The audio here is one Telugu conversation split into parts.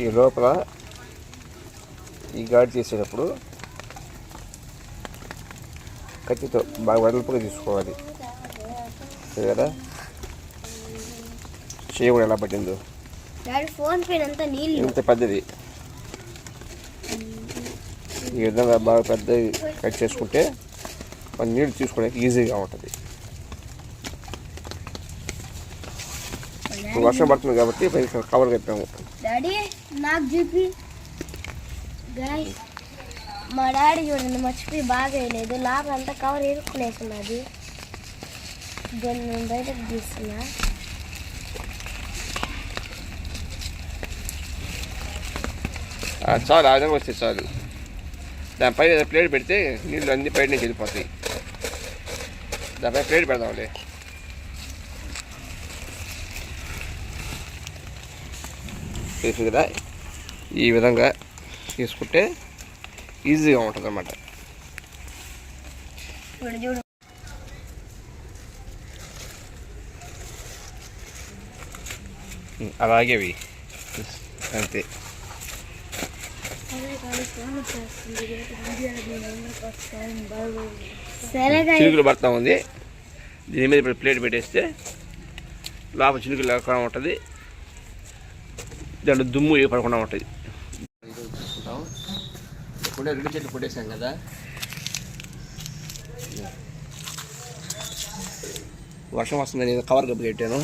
ఈ లోపల ఈ గాడి చేసేటప్పుడు కత్తితో బాగా వెడల్పుగా తీసుకోవాలి. సరే కదా? చేయి కూడా ఎలా పట్టిందో? ఇంత పెద్దది? ఈ విధంగా బాగా పెద్దది కట్ చేసుకుంటే మన నీళ్ళు తీసుకోవడానికి ఈజీగా ఉంటుంది. వర్షం పడుతుంది కాబట్టి పైన కవర్ కట్టాము. డాడీ నాకు చూపి గాయ్ మా డాడీ చూడండి మర్చిపోయి బాగా వేయలేదు. లాభం అంతా కవర్ ఇరుక్కునేస్తున్నది దాన్ని నేను బయటకు తీస్తున్నా. చాలు ఆ విధంగా వస్తే చాలు. దానిపైన ప్లేట్ పెడితే నీళ్ళు అన్ని పైన నుంచి వెళ్ళిపోతాయి దానిపై ప్లేట్ పెడదాంలే. తెలుసు కదా ఈ విధంగా తీసుకుంటే ఈజీగా ఉంటుంది అన్నమాట అలాగే అవి. అంతే. చినుకులు పడతా ఉంది. దీని మీద ఇప్పుడు ప్లేట్ పెట్టేస్తే లోపల చినుకులు లేకుండా ఉంటుంది. దాంట్లో దుమ్ము ఏ పడకుండా ఉంటుంది. తీసుకుంటాం ఇప్పుడే రెండు చెట్లు కొట్టేసాం కదా. వర్షం వస్తుంది నేను కవర్ కప్పు పెట్టాను.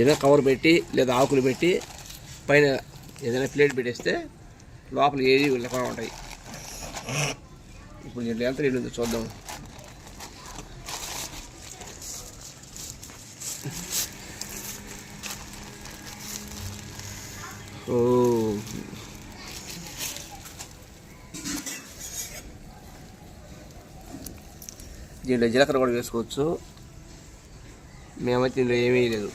ఏదైనా కవర్ పెట్టి లేదా ఆకులు పెట్టి పైన ఏదైనా ప్లేట్ పెట్టేస్తే లోపల ఏది లేకుండా ఉంటాయి. ఇప్పుడు నేను ఎంత రెండు ఉందో చూద్దాం. ఓ. దీంట్లో జీలకర్ర కూడా వేసుకోవచ్చు. మేమైతే దీంట్లో ఏమీ లేదు.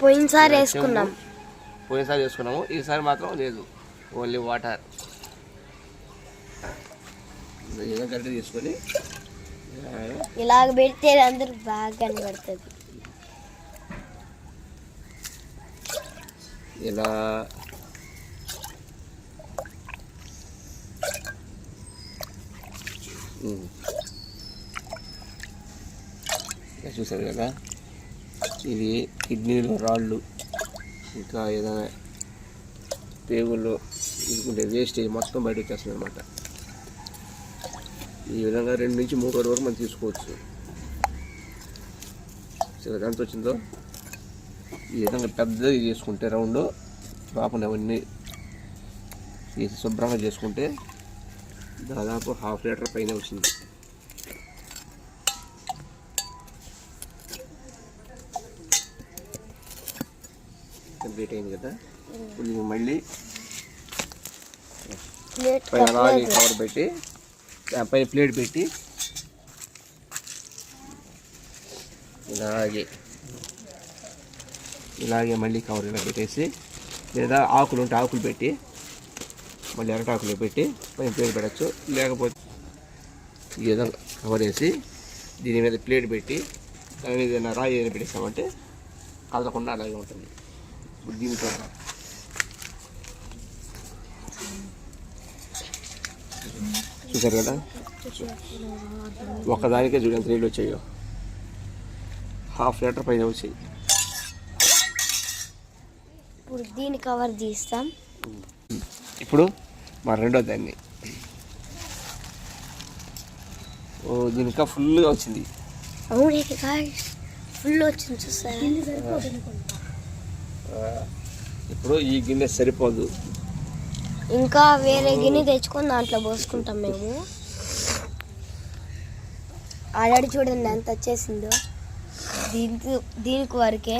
పోయినసారి వేసుకున్నాం. పోయినసారి చేసుకున్నాము ఈసారి మాత్రం లేదు. Only water. గడ్డ తీసుకొని ఇలాగ పెడితే అందరూ బాగా కనబడుతుంది. ఇలా చూసారు కదా? ఇది కిడ్నీలో రాళ్ళు. ఇంకా ఏదైనా పేగుల్లో ఇదికుంటే వేస్టేజ్ మొత్తం బయట వచ్చేస్తుంది అనమాట ఈ విధంగా రెండు నుంచి మూడు రోజుల వరకు మనం తీసుకోవచ్చు. సరే ఎంత వచ్చిందో? ఈ విధంగా పెద్దది చేసుకుంటే రౌండ్ లోపల అవన్నీ తీసి శుభ్రంగా చేసుకుంటే దాదాపు హాఫ్ లీటర్ పైన వచ్చింది. కంప్లీట్ అయింది కదా? ఇప్పుడు మళ్ళీ పైన అలాగే కవర్ పెట్టి దానిపైన ప్లేట్ పెట్టి ఇలాగే ఇలాగే మళ్ళీ కవర్ ఇలా పెట్టేసి లేదా ఆకులు ఉంటే ఆకులు పెట్టి మళ్ళీ అరటాకులు పెట్టి పైన ప్లేట్ పెట్టచ్చు. లేకపోతే ఈ విధంగా కవర్ వేసి దీని మీద ప్లేట్ పెట్టి దాని మీద ఏదైనా రాయి ఏదైనా పెట్టేసామంటే కదలకుండా అలాగే ఉంటుంది. ఇప్పుడు దీంతో చూసారు కదా? ఒకదానికే చూడు ఎంత నీళ్ళు వచ్చాయో. హాఫ్ లీటర్ పైన వచ్చాయి. ఇప్పుడు దీన్ని కవర్ తీస్తాం. ఇప్పుడు మా రెండో దాన్ని. ఓ దీని ఇంకా ఫుల్గా వచ్చింది. అవును గాయస్ ఫుల్ వచ్చింది చూస్తారా ఇప్పుడు ఈ గిన్నె సరిపోదు. ఇంకా వేరే గిన్నె తెచ్చుకొని దాంట్లో పోసుకుంటాం మేము. ఆల్రెడీ చూడండి ఎంత వచ్చేసిందో. దీనికి దీనికి వరకే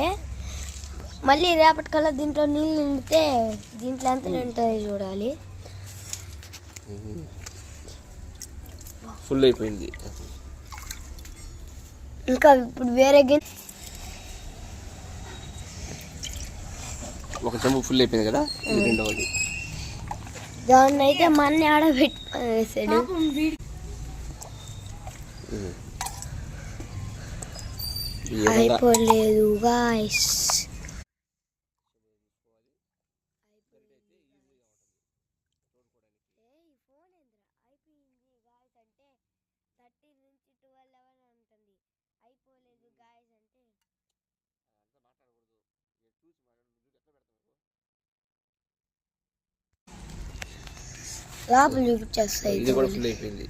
మళ్ళీ రేపటికల్లా దీంట్లో నీళ్ళు నిండితే దీంట్లో ఎంత నిండుతాయో చూడాలి. ఫుల్ అయిపోయింది. ఇంకా ఇప్పుడు వేరే గిన్నె ఒక చెంబు ఫుల్ అయిపోయింది కదా? ఇది రెండవది. దాన్ని అయితే ఈ విధంగా అయిపోలేదు గాయస్ లోపల చూపించేస్తాయి ఇది కూడా ఫుల్ అయిపోయింది.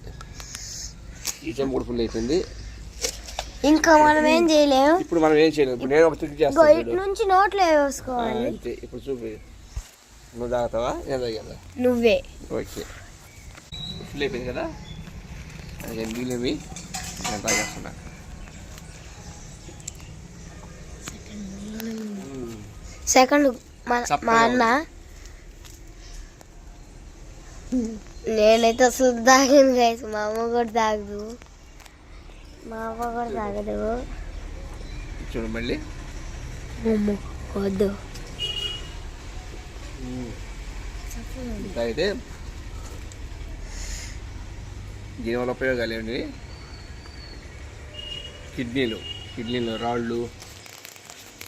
ఈ చెంబు కూడా ఫుల్ అయిపోయింది. ఇంకా మనం ఏం చేయలేము? ఇప్పుడు మనం ఏం చేయలేము? ఇప్పుడు నేను ఒక ఇగో చేస్తాను ఇటు. నుంచి నోట్లో వేసుకోవాలి. అంతే. ఇప్పుడు చూపి. నువ్వు తాగుతావా? నేను తాగాను? నువ్వే. ఓకే. ఫుల్ అయిపోయింది కదా? అందుకని మిగిలినవి నేను తాగేస్తున్నా. సెకండ్ మా అన్న నేనైతే అసలు తాగాను గైస్ మా అమ్మ కూడా తాగదు. మా అమ్మ కూడా తాగదు. చూడు మళ్ళీ. వద్దు. తాగితే దీనివల్ల ఉపయోగాలు ఏమిటి? కిడ్నీలు. కిడ్నీలో రాళ్ళు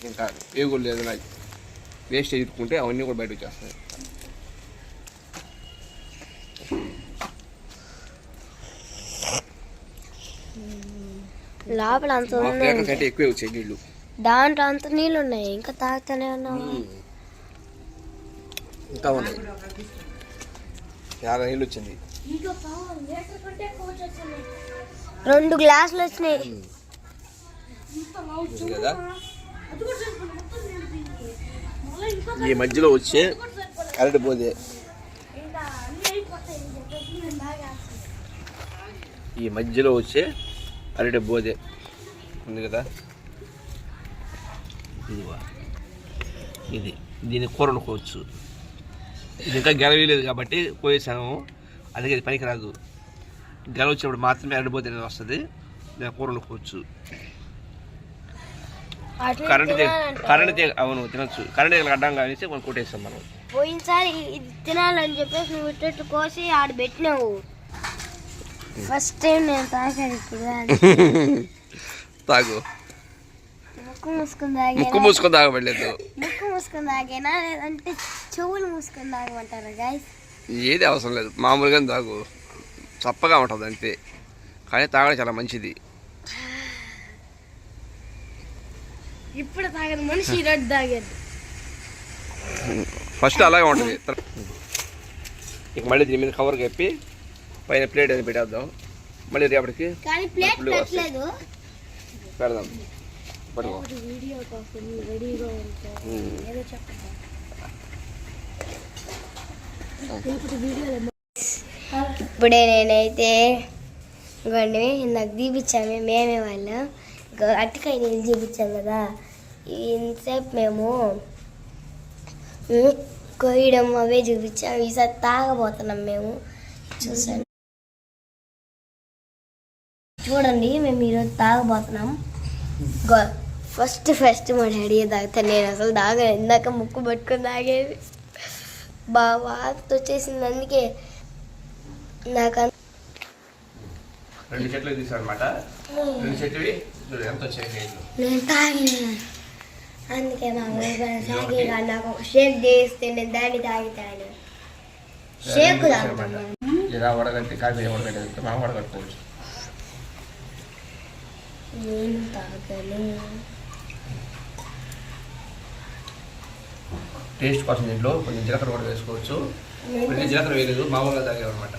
ఇంకా పేగులు ఏదైనా వేస్ట్ ఎదుర్కొంటే అవన్నీ కూడా బయటకు వచ్చేస్తాయి. లోపల అంత కంటే ఎక్కువే వచ్చాయి నీళ్ళు. దాంట్లో అంత నీళ్ళు ఉన్నాయి. ఇంకా తాగుతానే ఉన్నావు ఇంకా ఉన్నాయి. చాలా నీళ్ళు వచ్చింది. రెండు గ్లాసులు వచ్చినాయి. కదా? ఈ మధ్యలో వచ్చే కరెంట్ పోదే ఈ మధ్యలో వచ్చే అరటి బోదే. ఉంది కదా? ఇదిగో. ఇది. దీన్ని కూర వండుకోవచ్చు ఇది ఇంకా గెలవలేదు కాబట్టి కోయేసాము అందుకే ఇది పనికి రాదు. గెల వచ్చినప్పుడు మాత్రమే అరటిపోతే అనేది వస్తుంది. దాన్ని కూర వండుకోవచ్చు కరెంట్ తీగ. కరెంట్ తీగ అవును తినచ్చు. కరెంట్ తీగలు అడ్డం కానిస్తే మనం కొట్టేస్తాం మనం. పోయినసారి ఇది తినాలని చెప్పేసి నువ్వు కోసి ఆడ పెట్టినావు. ఫస్ట్ టైం నేను తాగాను ఇప్పుడు. తాగు ముక్కు మూసుకుని తాగేనా ముక్కు మూసుకొని తాగబడలేదు ముక్కు మూసుకుని తాగేనా లేదంటే చెవులు మూసుకుని తాగమంటారా గాయస్ ఏది అవసరం లేదు మామూలుగా తాగు చప్పగా ఉంటుంది అంతే కానీ తాగడం చాలా మంచిది ఇప్పుడు తాగదు మనిషి ఈరోజు తాగేది ఫస్ట్ అలాగే ఉంటుంది ఇక మళ్ళీ దీని మీద కవర్ కప్పి పైన ప్లేట్ అని పెట్టేద్దాం. మళ్ళీ రేపటికి పెడదాం. పట్టుకో. ఇప్పుడే నేనైతే ఇంకోండి నాకు చూపించాము మేమే వాళ్ళు. అట్టికాయ నీళ్ళు చూపించాం కదా. ఇంతసేపు మేము ఉమ్, కొయ్యడం అవే చూపించాం. ఈసారి తాగబోతున్నాం మేము. చూసాను చూడండి మేము ఈరోజు తాగబోతున్నాం. ఫస్ట్ ఫస్ట్ మా డాడీ తాగుతాను నేను అసలు తాగా ఇందాక ముక్కు పట్టుకొని తాగేది. బాగా వచ్చేసింది అందుకే నాకు రెండు చెట్లు రెండు ఎంత వచ్చాయి నేను తాగలేను అందుకే మా తాగి నాకు ఒక షేక్ చేస్తే నేను దాన్ని తాగుతాను షేక్ తాగుతాను. ఇలా వడగట్టి కాఫీ వడగట్టి మనం వడగట్టుకోవచ్చు. నేను తాగను. టేస్ట్ కోసం దీంట్లో కొంచెం జీలకర్ర కూడా వేసుకోవచ్చు. కొన్ని జీలకర్ర వేయలేదు మామూలుగా తాగేవన్నమాట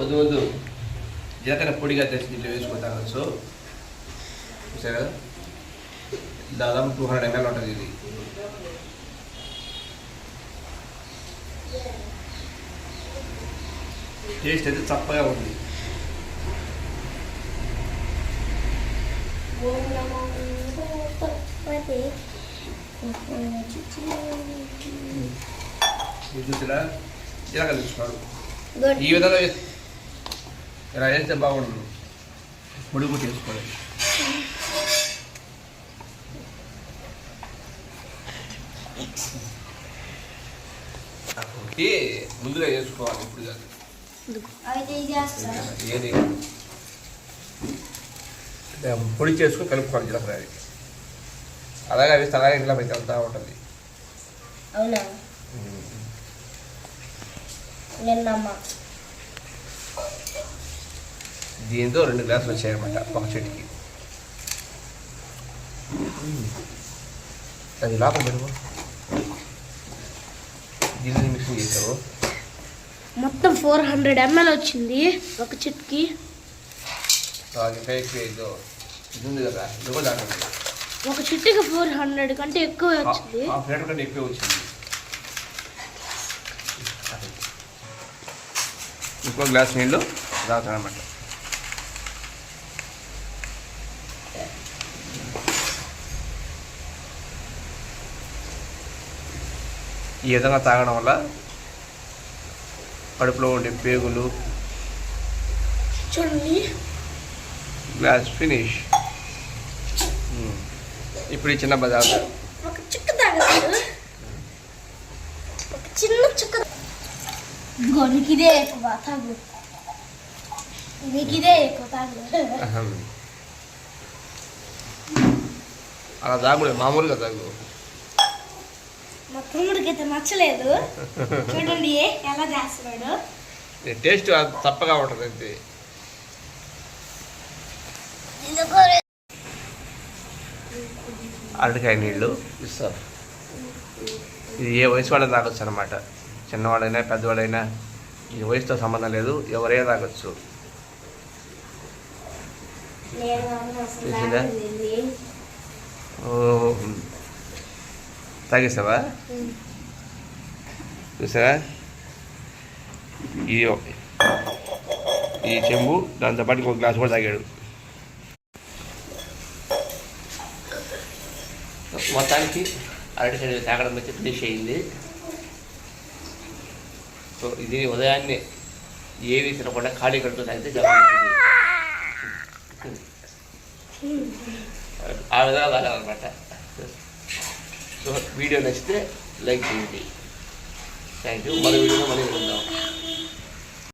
వద్దు వద్దు. జీలకర్ర పొడిగా తెచ్చి దీంట్లో వేసుకొని తాగొచ్చు. చూసారు? కదా దాదాపు టూ హండ్రెడ్ ఎంఎల్ ఉంటుంది ఇది. టేస్ట్ అయితే చప్పగా ఉంది. ఓం నమో ఈ విధంగా ఇలా వేస్తే బాగుంటుంది పొడి కూడా చేసుకోవాలి ముందుగా వేసుకోవాలి ఇప్పుడు కాదు. ఏది? పొడి చేసుకుని కలుపుకోవాలి జీలకర్ర అలాగే అవి అలాగే ఇంట్లో పైకి వెళ్తూ ఉంటుంది. అవునా? దీంతో రెండు గ్లాసులు వచ్చాయన్నమాట ఒక చెట్టుకి. అది లోపల పెరుగు దీన్ని మిక్సింగ్ చేసావు. మొత్తం ఫోర్ హండ్రెడ్ ఎంఎల్ వచ్చింది ఒక చిట్కి అది ఇంకా ఎక్కువ వేయద్దు ఇది ఉంది కదా ఇది కూడా దాంట్లో ఒక చిట్టికి ఫోర్ హండ్రెడ్ కంటే ఎక్కువ వచ్చింది. హాఫ్ లీటర్ కంటే ఎక్కువ వచ్చింది. ఇంకో గ్లాస్ నీళ్ళు తాగుతాను అనమాట ఈ విధంగా తాగడం వల్ల కడుపులో ఉండే పేగులు చూడండి. గ్లాస్ ఫినిష్ ఇప్పుడు ఈ చిన్న బజార్. ఒక చుక్క తాగదు ఒక చిన్న చుక్క ఇదిగో నీకు ఇదే ఎక్కువ తాగు ఎక్కువ. అలా తాగులే మామూలుగా తాగు. మా తమ్ముడికి అయితే నచ్చలేదు. చూడండి ఎలా చేస్తున్నాడు. టేస్ట్ తప్పగా ఉంటుంది అంతే. అరటికాయ నీళ్ళు ఇస్తారు ఇది ఏ వయసు వాళ్ళని తాగొచ్చు అనమాట చిన్నవాడైనా పెద్దవాడైనా ఈ వయసుతో సంబంధం లేదు. ఎవరైనా తాగొచ్చు. తెలిసిందా? తాగేసావా? చూసావా? ఈ ఈ చెంబు దాంతోపాటు ఇంకో గ్లాస్ కూడా తాగాడు. మొత్తానికి అరటికాయ తాగడం అయితే ఫినిష్ అయింది. సో ఇది ఉదయాన్నే ఏవి తినకుండా ఖాళీ కడుపు తాగితే ఆ విధంగా తాగాలన్నమాట సో వీడియో నచ్చితే లైక్ చేయండి. థ్యాంక్ యూ మరో వీడియోలో మళ్ళీ ఉందాం